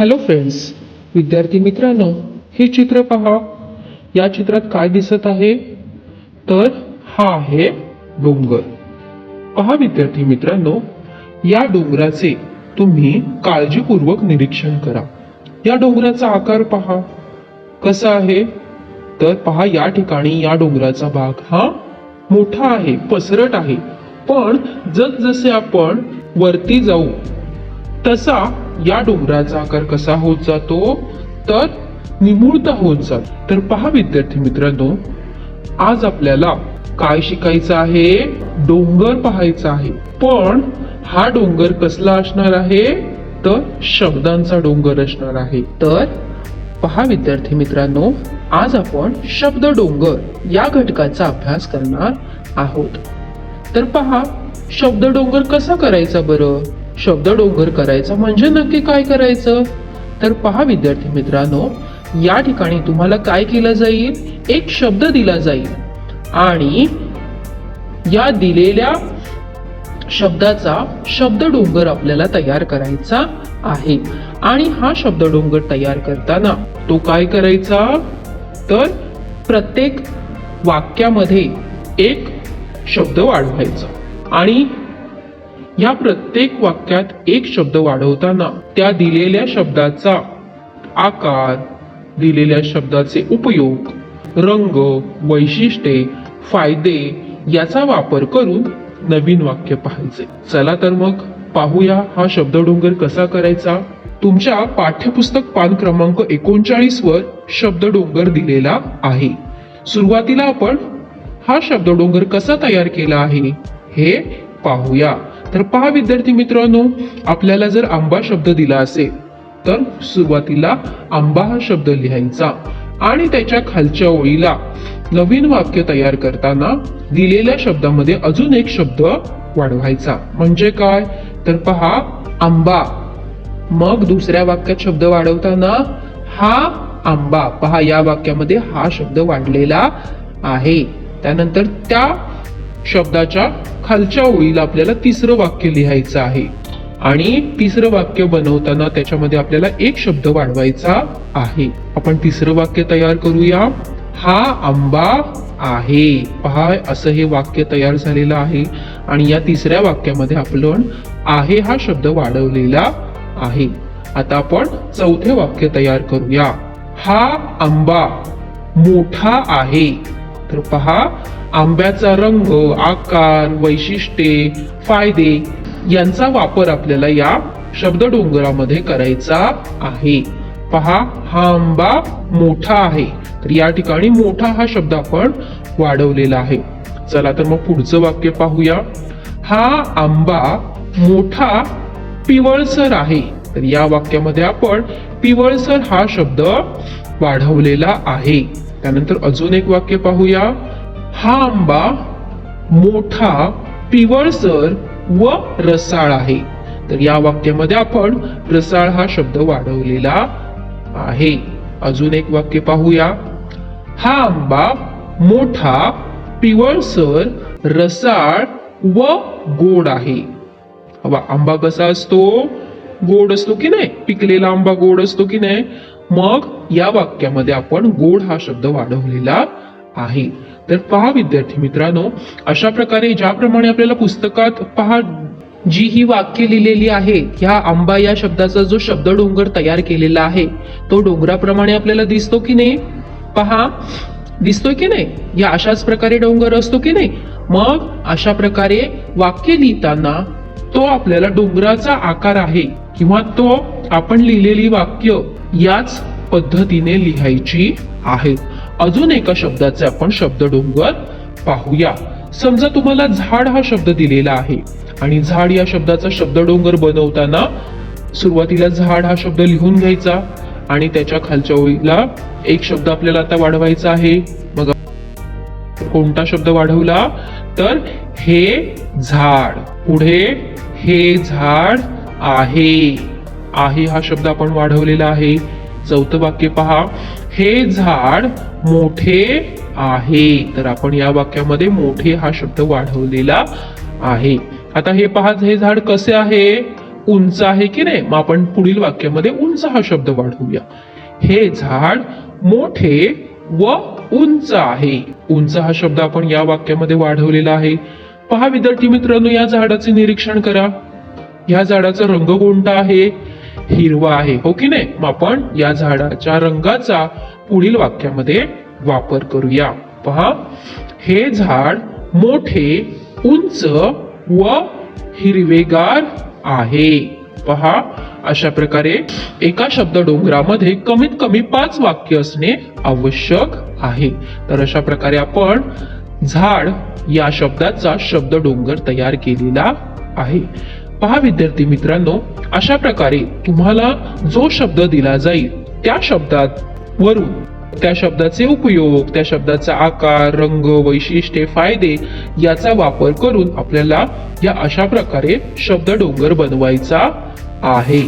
Hello friends विद्यार्थी मित्रांनो हे चित्र पहा. या चित्रात काय दिसत आहे? तर हा आहे डोंगर. पहा विद्यार्थी मित्रांनो या डोंगराचे तुम्ही काळजीपूर्वक निरीक्षण करा. या डोंगराचा आकार पहा. कसा आहे? तर पहा या ठिकाणी या डोंगराचा भाग हा मोठा आहे पसरट आहे. पण जसजसे आपण वरती जाऊ तसा या डोंगराचा आकार कसा होत जातो? तर निमुळता होत जातो. तर पहा विद्यार्थी मित्रांनो आज आपल्याला काय शिकायचं आहे? डोंगर पाहायचा आहे. पण हा डोंगर कसला असणार आहे? तर शब्दांचा डोंगर असणार आहे. तर पहा विद्यार्थी मित्रांनो आज आपण शब्द डोंगर या घटकाचा अभ्यास करणार आहोत. तर पहा शब्द डोंगर कसा करायचा बरं? शब्द डोंगर करायचा म्हणजे नक्की काय करायचं? तर पहा विद्यार्थी मित्रांनो या ठिकाणी तुम्हाला काय केलं जाईल? एक शब्द दिला जाईल. आणि या दिलेल्या शब्दाचा शब्द डोंगर आपल्याला तयार करायचा आहे. आणि हा शब्द डोंगर तयार करताना तो काय करायचा? तर प्रत्येक वाक्यामध्ये एक शब्द वाढवायचा. आणि या प्रत्येक वाक्यात एक शब्द वाढवताना त्या दिलेल्या शब्दाचा आकार दिलेल्या शब्दाचे उपयोग रंग वैशिष्ट्ये फायदे याचा वापर करून नवीन वाक्य पाहायचे. चला तर मग पाहूया हा शब्दडोंगर कसा करायचा? तुमच्या पाठ्यपुस्तक पान क्रमांक एकोणचाळीस वर शब्दडोंगर दिलेला आहे. सुरुवातीला आपण हा शब्दडोंगर कसा तयार केला आहे हे पाहूया. तर पहा विद्यार्थी मित्रांनो आपल्याला जर आंबा शब्द दिला असेल तर सुरुवातीला आंबा हा शब्द लिहायचा आणि त्याच्या खालच्या ओळीला नवीन वाक्य तयार करताना दिलेल्या शब्दामध्ये अजून एक शब्द वाढवायचा. म्हणजे काय? तर पहा आंबा. मग दुसऱ्या वाक्यात शब्द वाढवताना हा आंबा. पहा या वाक्यामध्ये हा शब्द वाढलेला आहे. त्यानंतर त्या शब्दाच्या खालच्या ओळीला आपल्याला तिसरं वाक्य लिहायचं आहे. आणि तिसरं वाक्य बनवताना त्याच्यामध्ये आपल्याला एक शब्द वाढवायचा आहे. आपण तिसरं वाक्य तयार करूया. हा आंबा आहे. पहा असं हे वाक्य तयार झालेलं आहे. आणि या तिसऱ्या वाक्यामध्ये आपण आहे हा शब्द वाढवलेला आहे. आता आपण चौथे वाक्य तयार करूया. हा आंबा मोठा आहे. तर पहा आंब्याचा रंग आकार वैशिष्ट्ये फायदे यांचा वापर आपल्याला या शब्द डोंगरामध्ये करायचा आहे. पहा हा आंबा मोठा आहे. तर या ठिकाणी मोठा हा शब्द आपण वाढवलेला आहे. चला तर मग पुढचं वाक्य पाहूया. हा आंबा मोठा पिवळसर आहे. तर या वाक्यामध्ये आपण पिवळसर हा शब्द वाढवलेला आहे. त्यानंतर अजून एक वाक्य पाहूया. हा आंबा मोठा पिवळसर व रसाळ आहे. तर या वाक्यामध्ये आपण रसाळ हा शब्द वाढवलेला आहे. अजून एक वाक्य पाहूया. हा आंबा मोठा पिवळसर रसाळ व गोड आहे. हवा आंबा कसा असतो? गोड असतो की नाही? पिकलेला आंबा गोड असतो की नाही? मग या वाक्यामध्ये आपण गोड हा शब्द वाढवलेला आहे. तर पहा विद्यार्थी मित्रांनो अशा प्रकारे ज्याप्रमाणे आपल्याला पुस्तकात पहा जी ही वाक्य लिहिलेली आहेत ह्या आंबा या शब्दाचा जो शब्द डोंगर तयार केलेला आहे तो डोंगराप्रमाणे आपल्याला दिसतो की नाही? पहा दिसतोय की नाही? या अशाच प्रकारे डोंगर असतो की नाही? मग अशा प्रकारे वाक्य लिहिताना तो आपल्याला डोंगराचा आकार आहे किंवा तो आपण लिहिलेली वाक्य याच पद्धतीने लिहायची आहेत अजून एका शब्दाचे आपण शब्द डोंगर पाहूया. समजा तुम्हाला झाड हा शब्द दिलेला आहे आणि झाड या शब्दाचा शब्द डोंगर बनवताना सुरुवातीला झाड हा शब्द लिहून घ्यायचा आणि त्याच्या खालच्या ओळीला एक शब्द आपल्याला आता वाढवायचा आहे. मग कोणता शब्द वाढवला? तर हे झाड. पुढे हे झाड आहे. आहे हा शब्द आपण वाढवलेला आहे. चौथं वाक्य पहा. हे झाड मोठे आहे. तर आपण या वाक्यामध्ये मोठे हा शब्द वाढवलेला आहे. आता हे पहा हे झाड कसे आहे? उंच आहे की नाही? मग आपण पुढील वाक्यामध्ये उंच हा शब्द वाढवूया. हे झाड मोठे व उंच आहे. उंच हा शब्द आपण या वाक्यामध्ये वाढवलेला आहे. पहा विद्यार्थी मित्रांनो या झाडाचे निरीक्षण करा. या झाडाचा रंग कोणता आहे? हिरवा आहे हो की नाही? मग आपण या झाडाच्या रंगाचा पुढील वाक्यामध्ये वापर करूया. पहा हे झाड मोठे उंच व हिरवेगार आहे. पहा अशा प्रकारे एका शब्द डोंगरामध्ये कमीत कमी पाच वाक्य असणे आवश्यक आहे. तर अशा प्रकारे आपण झाड या शब्दाचा शब्द डोंगर तयार केलेला आहे. पहा विद्यार्थी मित्रांनो अशा प्रकारे तुम्हाला जो शब्द दिला जाईल त्या शब्दात वरून त्या शब्दाचे उपयोग त्या शब्दाचा आकार रंग वैशिष्ट्ये फायदे याचा वापर करून आपल्याला या अशा प्रकारे शब्द डोंगर बनवायचा आहे.